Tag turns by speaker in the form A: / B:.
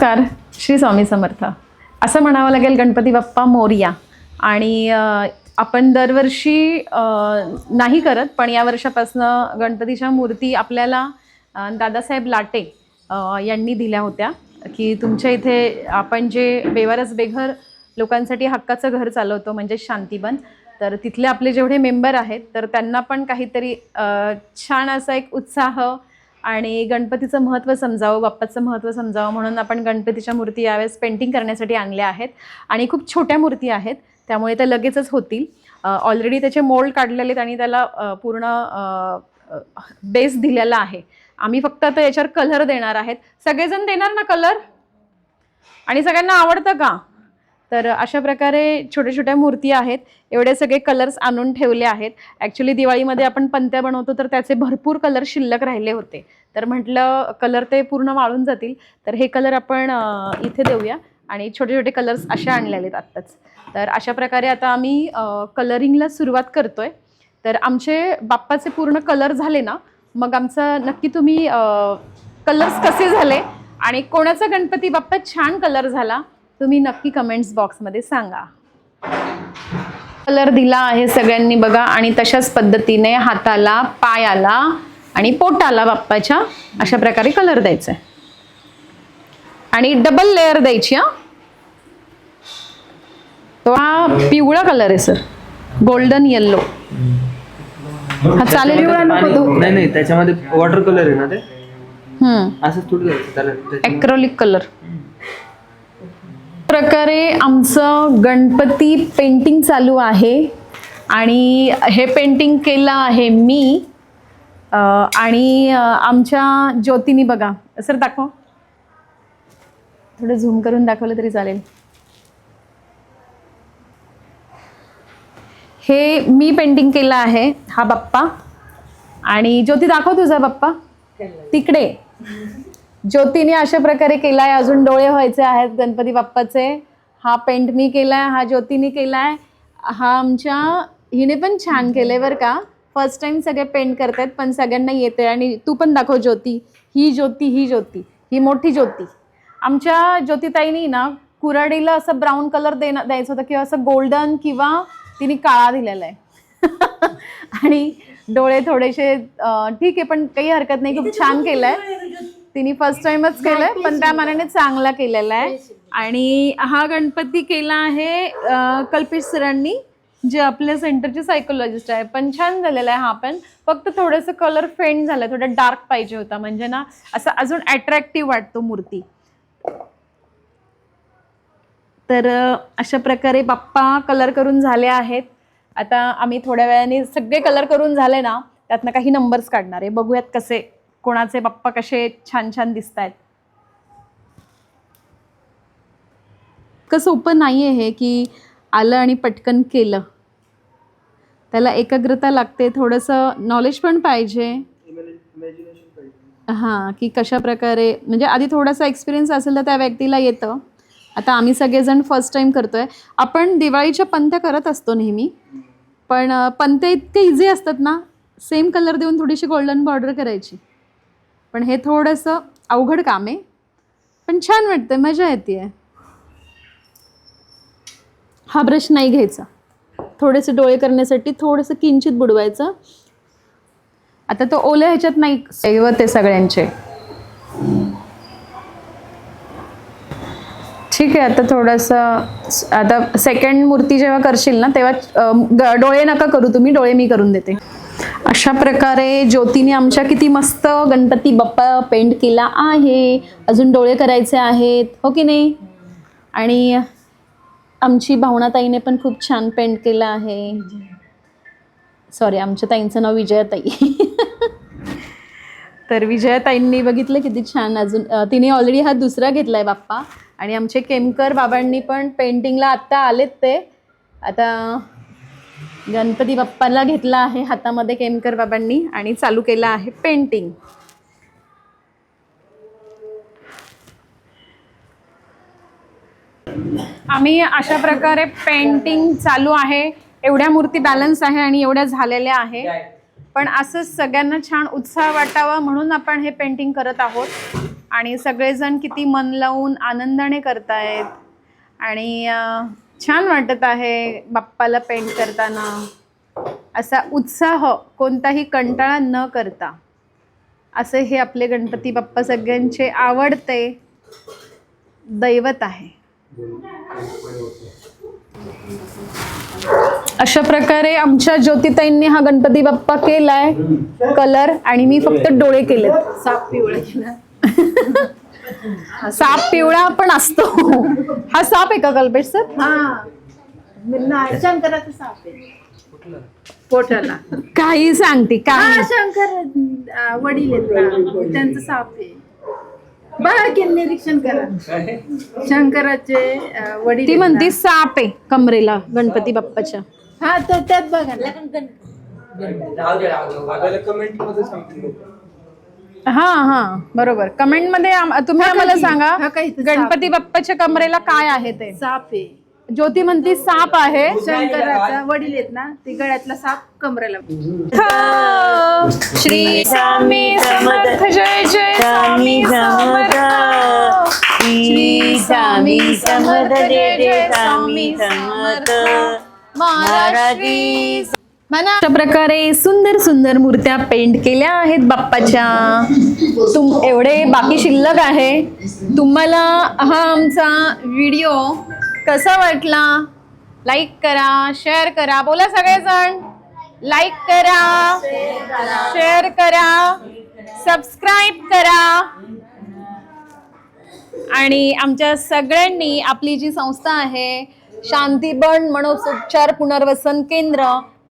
A: नमस्कार श्री स्वामी समर्थ. असं म्हणावं लागेल गणपती बाप्पा मोरिया. आणि आपण दरवर्षी नाही करत पण या वर्षापासनं गणपतीच्या मूर्ती आपल्याला दादासाहेब लाटे यांनी दिल्या होत्या. की तुमच्या इथे आपण जे बेवारस बेघर लोकांसाठी हक्काचं घर चालवतो म्हणजे शांतीबन तर तिथले आपले जेवढे मेंबर आहेत तर त्यांना पण काहीतरी छान असा एक उत्साह आणि गणपतीचं महत्त्व समजावं बाप्पाचं महत्त्व समजावं म्हणून आपण गणपतीच्या मूर्ती यावेळेस पेंटिंग करण्यासाठी आणल्या आहेत. आणि खूप छोट्या मूर्ती आहेत त्यामुळे त्या लगेचच होतील. ऑलरेडी त्याचे मोल्ड काढलेले आहेत आणि त्याला पूर्ण बेस दिलेला आहे. आम्ही फक्त आता याच्यावर कलर देणार आहेत. सगळेजण देणार ना कलर आणि सगळ्यांना आवडतं का? तर अशा प्रकारे छोट्या छोट्या मूर्ती आहेत. एवढे सगळे कलर्स आणून ठेवले आहेत. ॲक्च्युली दिवाळीमध्ये आपण पंत्या बनवतो तर त्याचे भरपूर कलर शिल्लक राहिले होते. तर म्हटलं कलर ते पूर्ण वाळून जातील. तर हे कलर आपण इथे देऊया. आणि छोटे छोटे कलर्स असे आणलेले आहेत आत्ताच. तर अशा प्रकारे आता आम्ही कलरिंगला सुरुवात करतोय. तर आमचे बाप्पाचे पूर्ण कलर झाले ना मग आमचं नक्की तुम्ही कलर्स कसे झाले? आणि कोणाचा गणपती बाप्पा छान कलर झाला? तुम्ही नक्की कमेंट्स बॉक्समध्ये सांगा. कलर दिला आहे सगळ्यांनी बघा आणि तशाच पद्धतीने हाताला पायाला आणि पोटाला बाप्पाच्या अशा प्रकारे कलर द्यायचा आहे आणि डबल लेअर द्यायची हा. तो हा पिवळा कलर आहे सर गोल्डन येल्लो हा चालेल पिवळा नको तो
B: नाही नाही त्याच्यामध्ये वॉटर कलर आहे ना ते?
A: हम्म.
B: असंच थोडी द्यायचं त्याला त्याच्या-
A: ॲक्रोलिक कलर प्रकारे आमचं गणपती पेंटिंग चालू आहे. आणि हे पेंटिंग केलं आहे मी. आणि आमच्या ज्योतीनी बघा. सर दाखव. थोडं झूम करून दाखवलं तरी चालेल. हे मी पेंटिंग केलं आहे हा बाप्पा. आणि ज्योती दाखव तुझा बाप्पा. तिकडे. ज्योतीने अशा प्रकारे केलाय. अजून डोळे व्हायचे आहेत गणपती बाप्पाचे. हा पेंट मी केलाय हा ज्योतीने केलाय. हा आमच्या हिने पण छान केलंय बरं का. फर्स्ट टाइम सगळे पेंट करतायत पण सगळ्यांना येते आणि तू पण दाखव ज्योती. ही ज्योती ही ज्योती. ही मोठी ज्योती. आमच्या ज्योतिताईनी ना कुराडीला असं ब्राऊन कलर देणं द्यायचं होतं किंवा असं गोल्डन किंवा तिने काळा दिलेला आहे. आणि डोळे थोडेसे ठीक आहे पण काही हरकत नाही. खूप छान केलंय. तिने फर्स्ट टाइमच केलंय पण त्या मानाने चांगला केलेला आहे. आणि हा गणपती केला आहे कल्पेश सरांनी जे आपल्या सेंटरचे सायकोलॉजिस्ट आहे. पण छान झालेला आहे हा पण. फक्त थोडंसं कलर फेंट झालं थोडं डार्क पाहिजे होता. म्हणजे ना असं अजून अट्रॅक्टिव्ह वाटतो मूर्ती. तर अशा प्रकारे बाप्पा कलर करून झाले आहेत. आता आम्ही थोड्या वेळाने सगळे कलर करून झाले ना त्यातनं काही नंबर्स काढणार आहे. बघूयात कसे कोणाचे बाप्पा कसे छान छान दिसत आहेत इतकं सोपं नाही आहे हे की आलं आणि पटकन केलं. त्याला एकाग्रता लागते थोडंसं नॉलेज पण पाहिजे. हां की कशा प्रकारे म्हणजे आधी थोडासा एक्सपिरियन्स असेल तर त्या व्यक्तीला येतं. आता आम्ही सगळेजण फर्स्ट टाइम करतोय. आपण दिवाळीच्या पंत्या करत असतो नेहमी. पण अं, इतके इझी असतात ना सेम कलर देऊन थोडीशी गोल्डन बॉर्डर करायची. पण हे थोडंसं अवघड काम आहे. पण छान वाटतं मजा येते हा ब्रश नाही घ्यायचा. थोडेसे डोळे करण्यासाठी थोडंसं किंचित बुडवायचं. आता तो ओल्या ह्याच्यात नाही दैवत आहे सगळ्यांचे. ठीक आहे आता थोडंसं आता सेकंड मूर्ती जेव्हा करशील ना तेव्हा डोळे नका करू तुम्ही डोळे मी करून देते. अशा प्रकारे ज्योतीने आमच्या किती मस्त गणपती बाप्पा पेंट केला आहे. अजून डोळे करायचे आहेत. हो की नाही? आणि आमची भावनाताईने पण खूप छान पेंट केलं आहे. सॉरी आमच्या ताईंचं नाव विजयाताई. तर विजयाताईंनी बघितलं किती छान अजून तिने ऑलरेडी हा दुसरा घेतला आहे बाप्पा. आणि आमचे केमकर बाबांनी पण पेंटिंगला आत्ता आलेत ते. आता गणपती बाप्पाला घेतला आहे हातामध्ये केमकर बाबांनी आणि चालू केलं आहे पेंटिंग आम्ही अशा प्रकारे पेंटिंग चालू आहे. एवढ्या मूर्ती बॅलन्स आहे आणि एवढ्या झालेल्या आहे. पण असंच सगळ्यांना छान उत्साह वाटावा म्हणून आपण हे पेंटिंग करत आहोत. आणि सगळेजण किती मन लावून आनंदाने करतायत. आणि छान वाटत आहे बाप्पाला पेंट करताना. असा उत्साह कोणताही कंटाळा न करता. असे हे आपले गणपती बाप्पा सगळ्यांचे आवडते दैवत आहे. अशा प्रकारे आमच्या ज्योतिताईंनी हा गणपती बाप्पा केलाय. कलर आणि मी फक्त डोळे केलेत.
C: साप पिवळा केला.
A: साप पिवळा पण असतो. हा साप आहे का कल्पेश सर?
C: हा. नाही शंकराचा साप आहे. पोटाला.
A: काही सांगते
C: हा
A: काही.
C: शंकर अं, वडील आहेत ना. त्यांचं साप आहे. बघा की निरीक्षण करा. शंकराचे अं, वडील
A: ती
C: आहेत
A: म्हणती. साप आहे कमरेला गणपती बाप्पाच्या.
C: हा तर त्यात बघा ना.
A: हा हा. बरोबर. कमेंटमध्ये आम- तुम्ही
C: हा,
A: आम्हाला
C: काही-
A: सांगा
C: हा, काही
A: गणपती बाप्पाच्या कमरेला काय आहे ते?
C: साप आहे.
A: ज्योती म्हणती साप आहे.
C: शंकराचा वडील आहेत ना ते गळ्यातला साप कमरेला.
A: श्री स्वामी समर्थ जय जय स्वामी समर्थ. श्री स्वामी समर्थ जय जय स्वामी समर्थ. महाराष्ट्री म्हणा. अशा प्रकारे सुंदर सुंदर मूर्त्या पेंट केल्या आहेत बाप्पाच्या. तुम एवढे बाकी शिल्लक आहे. तुम्हाला हा आमचा व्हिडिओ कसा वाटला? लाईक करा शेअर करा. बोला सगळेजण. लाईक करा शेअर करा सबस्क्राईब करा. आणि आमच्या सगळ्यांनी आपली जी संस्था आहे शांतीबन मनोसोपचार पुनर्वसन केंद्र